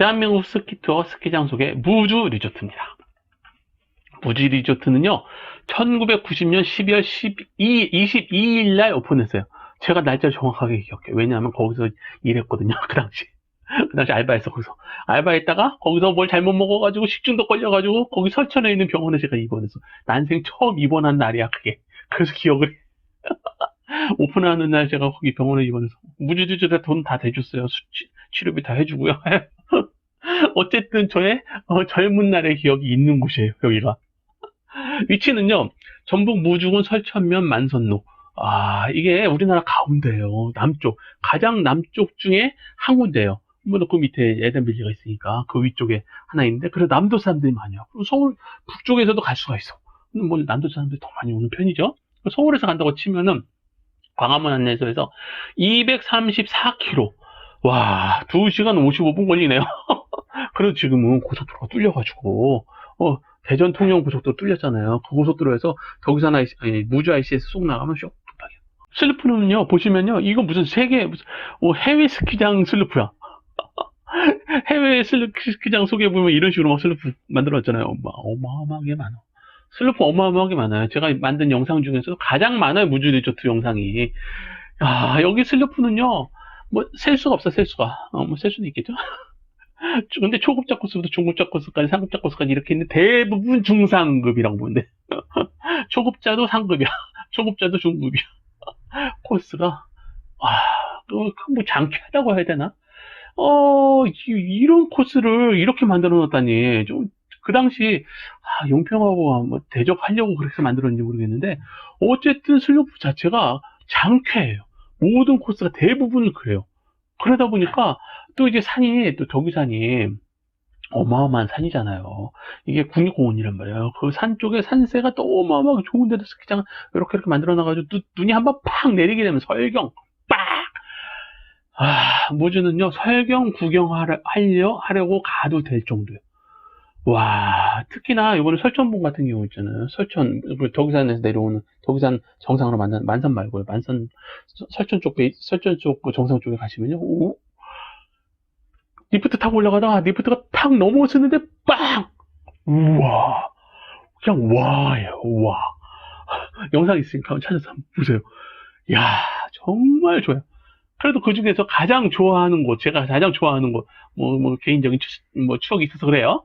대한민국 스키 투어 스키장 속의 무주 리조트입니다. 무주 리조트는요, 1990년 12월 12, 22일 날 오픈했어요. 제가 날짜 정확하게 기억해요. 왜냐하면 거기서 일했거든요. 그 당시. 그 당시 알바했어, 거기서. 알바했다가 거기서 뭘 잘못 먹어가지고 식중독 걸려가지고 거기 설천에 있는 병원에 제가 입원했어. 난생 처음 입원한 날이야, 그게. 그래서 기억을 해. 오픈하는 날 제가 거기 병원에 입원해서 무주주주가 돈다 대줬어요. 수치, 치료비 다 해주고요. 어쨌든 저의 어, 젊은 날의 기억이 있는 곳이에요. 여기가. 위치는요. 전북 무주군 설천면 만선로. 아 이게 우리나라 가운데예요. 남쪽 가장 남쪽 중에 한 군데예요. 뭐그 밑에 에덴빌리가 있으니까 그 위쪽에 하나 있는데 그래 남도 사람들이 많아요. 그리고 서울 북쪽에서도 갈 수가 있어. 뭐 남도 사람들이 더 많이 오는 편이죠. 서울에서 간다고 치면은 광화문 안내소에서 234km. 와, 2시간 55분 걸리네요. 그래도 지금은 고속도로가 뚫려가지고, 어, 대전 통영 고속도로 뚫렸잖아요. 그 고속도로에서 덕산 IC, 아니, 무주 IC에서 쏙 나가면 쇼, 뚝딱이야. 슬리프는요, 보시면요, 이거 무슨 세계, 무슨, 어, 해외 스키장 슬리프야. 해외 슬리- 스키장 소개 보면 이런 식으로 막 슬리프 만들어놨잖아요. 막 어마어마하게 많아. 슬리프 어마어마하게 많아요. 제가 만든 영상 중에서 가장 많아요. 무주 리조트 영상이. 야, 여기 슬리프는요, 뭐, 셀 수가 없어, 셀 수가. 어, 뭐, 셀 수는 있겠죠? 근데 초급자 코스부터 중급자 코스까지, 상급자 코스까지 이렇게 있는데 대부분 중상급이라고 보는데. 초급자도 상급이야. 초급자도 중급이야. 코스가, 아, 뭐 장쾌하다고 해야 되나? 어, 이- 이런 코스를 이렇게 만들어 놨다니. 좀, 그 당시, 아, 용평하고 뭐 대적하려고 그렇게 만들었는지 모르겠는데, 어쨌든 슬로프 자체가 장쾌해요. 모든 코스가 대부분 그래요. 그러다 보니까, 또 이제 산이, 또 덕유산이, 어마어마한 산이잖아요. 이게 국립공원이란 말이에요. 그 산 쪽에 산세가 또 어마어마하게 좋은 데도 스키장 이렇게 이렇게 만들어 놔가지고 눈- 눈이 한번 팍 내리게 되면 설경 빡! 아, 무주는요, 설경 구경하려, 하려, 하려고 가도 될 정도예요. 와, 특히나 이번에 설천봉 같은 경우 있잖아요. 설천, 그 덕유산에서 내려오는, 덕유산 정상으로 만난, 만산 말고요. 만산, 서- 설천 쪽, 베이- 설천 쪽그 정상 쪽에 가시면요. 오, 리프트 타고 올라가다가 리프트가 팍 넘어졌는데 빵! 우와. 그냥 와예요, 와. 영상 있으니까 한번 찾아서 한번 보세요. 야 정말 좋아요. 그래도 그 중에서 가장 좋아하는 곳, 제가 가장 좋아하는 곳, 뭐, 뭐, 개인적인 추, 뭐 추억이 있어서 그래요.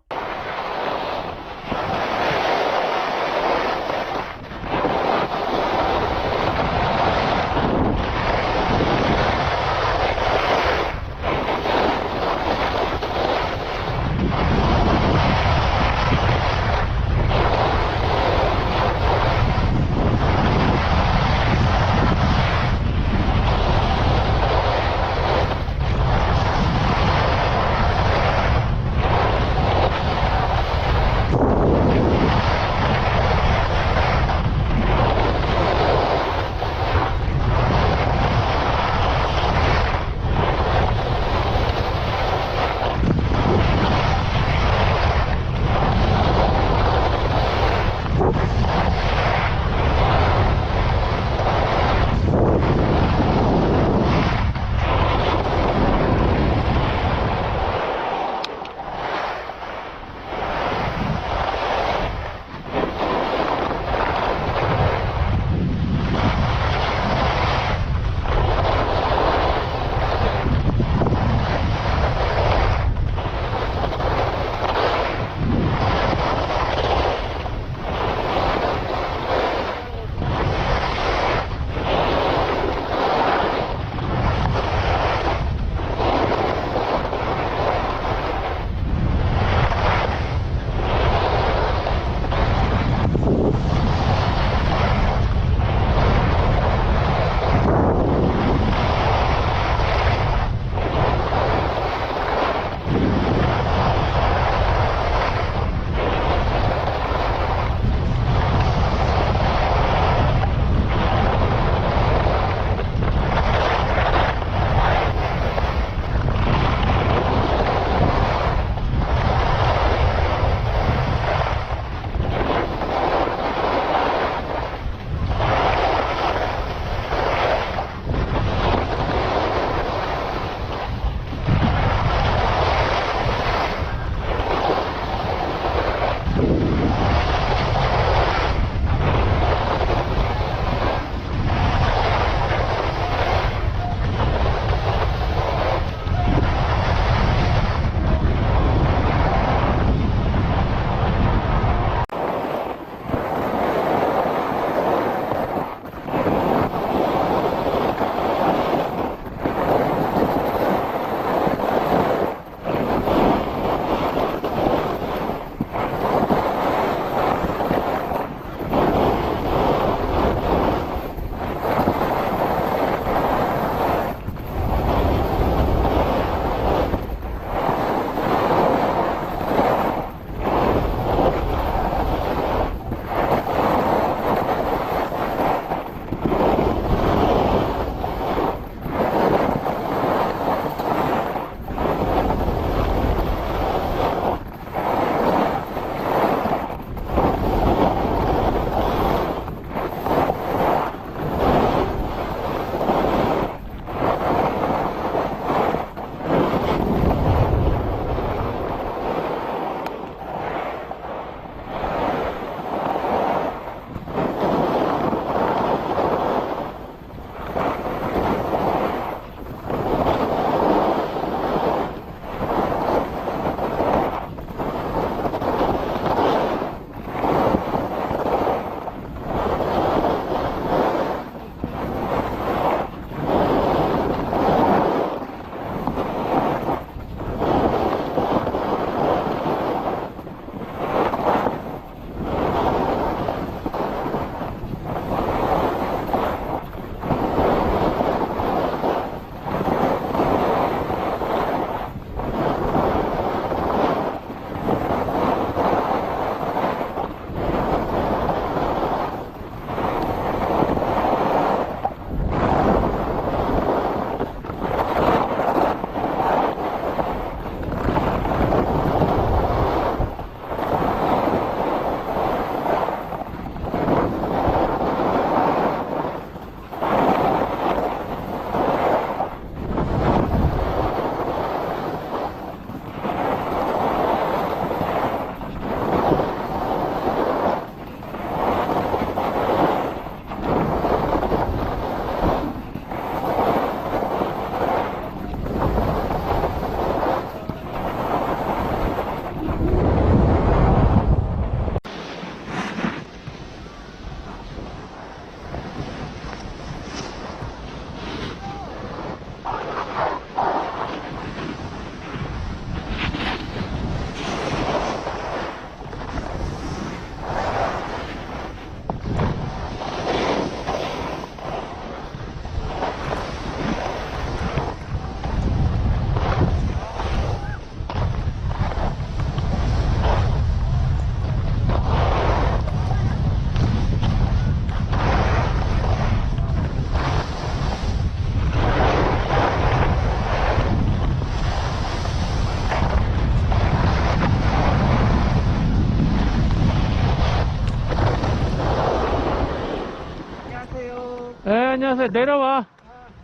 내려가세요. 내려와.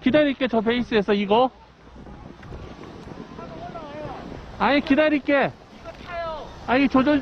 기다릴게, 저 베이스에서 이거. 아니, 기다릴게. 아니, 조절.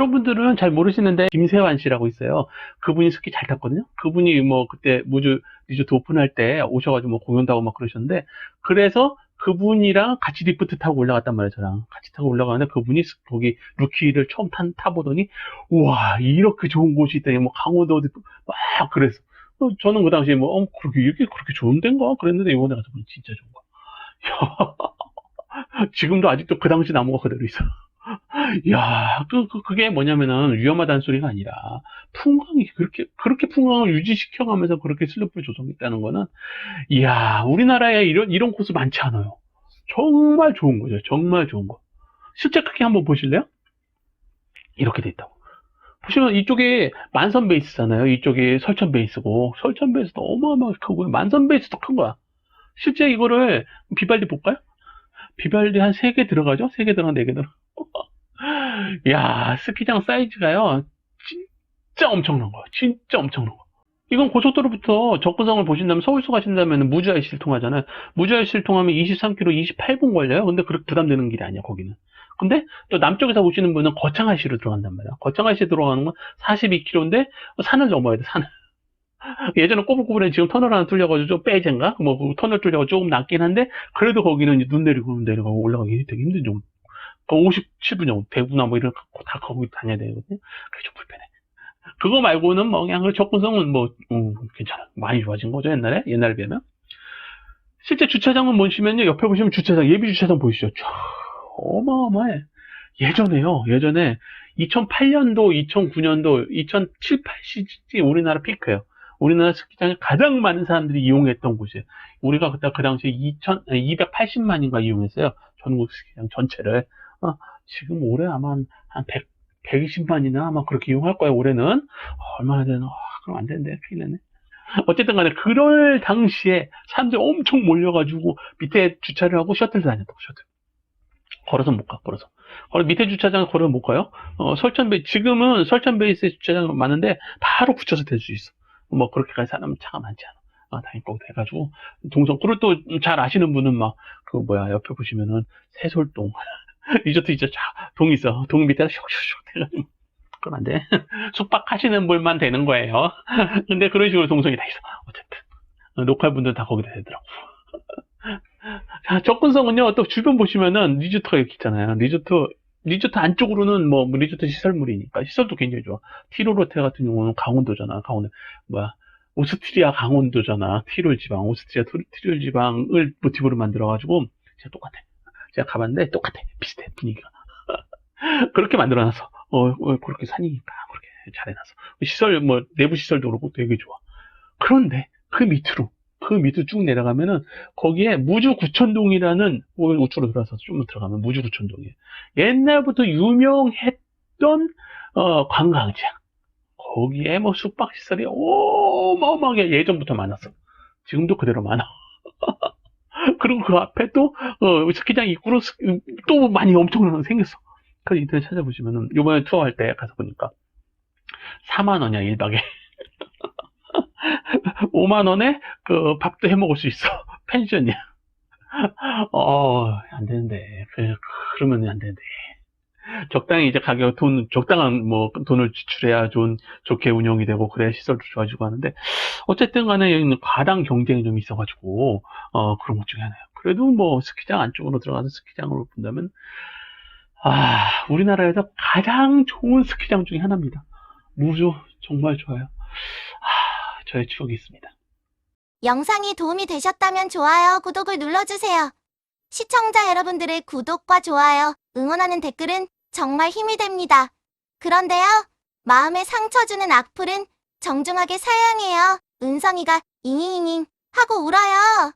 여러분들은 잘 모르시는데 김세환 씨라고 있어요. 그분이 스키 잘 탔거든요. 그분이 뭐 그때 무주 리조트 오픈할 때 오셔가지고 뭐 공연도 하고 막 그러셨는데 그래서 그분이랑 같이 리프트 타고 올라갔단 말이에요. 저랑 같이 타고 올라가는데 그분이 스- 거기 루키를 처음 탄 타보더니 우와 이렇게 좋은 곳이 있다니 뭐 강원도 어디 막 그랬어. 어, 저는 그 당시에 뭐 어, 그렇게 이게 그렇게 좋은 데인가 그랬는데 이번에 가서 보니 진짜 좋은 거. 야, 지금도 아직도 그 당시 나무가 그대로 있어. 야, 그, 그, 그게 뭐냐면은 위험하다는 소리가 아니라 풍광이 그렇게, 그렇게 풍광을 유지시켜가면서 그렇게 슬로프를 조성했다는 거는, 이야, 우리나라에 이런, 이런 코스 많지 않아요. 정말 좋은 거죠. 정말 좋은 거. 실제 크게 한번 보실래요? 이렇게 돼 있다고. 보시면 이쪽에 만선 베이스잖아요. 이쪽이 설천 베이스고, 설천 베이스도 어마어마하게 크고요. 만선 베이스도 큰 거야. 실제 이거를 비발디 볼까요? 비발디 한 3개 들어가죠? 3개 들어가, 4개 들어가. 야, 스키장 사이즈가요, 진짜 엄청난 거야. 진짜 엄청난 거. 이건 고속도로부터 접근성을 보신다면 서울서 가신다면 무주 IC를 통하잖아요. 무주 IC를 통하면 23km 28분 걸려요. 근데 그렇게 부담되는 길이 아니야, 거기는. 근데 또 남쪽에서 오시는 분은 거창 IC로 들어간단 말이야. 거창 IC 들어가는 건 42km인데 산을 넘어야 돼, 산을. 예전에 꼬불꼬불해 지금 터널 하나 뚫려가지고 좀 빼젠가? 뭐, 그 터널 뚫려가지고 조금 낮긴 한데, 그래도 거기는 눈 내리고 내려가고 올라가기 되게 힘든 정도. 57분 정도, 대구나 뭐 이런 거 다 거기 다녀야 되거든요. 그게 좀 불편해. 그거 말고는 뭐 그냥 그 접근성은 뭐, 음, 괜찮아. 많이 좋아진 거죠, 옛날에? 옛날에 비하면. 실제 주차장은 보시면요, 옆에 보시면 주차장, 예비 주차장 보이시죠? 촤, 어마어마해. 예전에요, 예전에 2008년도, 2009년도, 2007, 8 시즌이 우리나라 피크예요. 우리나라 스키장에 가장 많은 사람들이 이용했던 곳이에요. 우리가 그때 그 당시에 2,000, 280만인가 이용했어요. 전국 스키장 전체를. 어, 지금 올해 아마 한, 한 100, 120만이나 아마 그렇게 이용할 거예요, 올해는. 어, 얼마나 되나? 아, 그럼 안 되는데, 큰일 나네. 어쨌든 간에, 그럴 당시에 사람들이 엄청 몰려가지고 밑에 주차를 하고 셔틀 다녔다고, 셔틀. 걸어서 못 가, 걸어서. 걸어, 밑에 주차장 걸어서 못 가요? 어, 설천 베이, 지금은 설천 베이스에 주차장 많은데 바로 붙여서 될 수 있어. 뭐, 그렇게까지 사람 차가 많지 않아. 아, 다닐 거고 돼가지고, 동성, 그리고 또 잘 아시는 분은 막, 그 뭐야, 옆에 보시면은 새솔동. 리조트 이제 쫙, 동 있어. 동 밑에다 슉슉슉 해가지고. 그럼 안 돼. 숙박하시는 분만 되는 거예요. 근데 그런 식으로 동성이 다 있어. 어쨌든. 어, 로컬 분들 다 거기다 되더라고. 자, 접근성은요, 또 주변 보시면은 리조트가 이렇게 있잖아요. 리조트, 리조트 안쪽으로는 뭐, 리조트 시설물이니까. 시설도 굉장히 좋아. 티로로테 같은 경우는 강원도잖아. 강원도. 뭐야. 오스트리아 강원도잖아. 티롤 지방. 오스트리아 토- 티롤 지방을 모티브로 만들어가지고, 진짜 똑같아. 제가 가봤는데 똑같아. 비슷해. 분위기가. 그렇게 만들어놨어. 어, 어, 그렇게 산이니까. 그렇게 잘해놨어. 시설, 뭐, 내부 시설도 그렇고 되게 좋아. 그런데, 그 밑으로, 그 밑으로 쭉 내려가면은, 거기에 무주구천동이라는, 뭐 우측으로 들어가서 좀 들어가면 무주구천동이에요. 옛날부터 유명했던, 어, 관광지야. 거기에 뭐 숙박시설이 어마어마하게 예전부터 많았어. 지금도 그대로 많아. 그리고 그 앞에 또, 어, 스키장 입구로 스- 또 많이 엄청나게 생겼어. 그래서 인터넷 찾아보시면은, 요번에 투어할 때 가서 보니까, 4만원이야, 1박에. 5만원에 그 밥도 해 먹을 수 있어. 펜션이야. 어, 안 되는데. 그, 그러면 안 되는데. 적당히 이제 가격 돈 적당한 뭐 돈을 지출해야 좋은 좋게 운영이 되고 그래야 시설도 좋아지고 하는데 어쨌든 간에 여기는 과당 경쟁이 좀 있어가지고 어 그런 것 중에 하나예요. 그래도 뭐 스키장 안쪽으로 들어가서 스키장으로 본다면 아 우리나라에서 가장 좋은 스키장 중에 하나입니다. 무주 정말 좋아요. 아 저의 추억이 있습니다. 영상이 도움이 되셨다면 좋아요, 구독을 눌러주세요. 시청자 여러분들의 구독과 좋아요, 응원하는 댓글은 정말 힘이 됩니다. 그런데요, 마음에 상처 주는 악플은 정중하게 사양해요. 은성이가 잉잉잉잉 하고 울어요.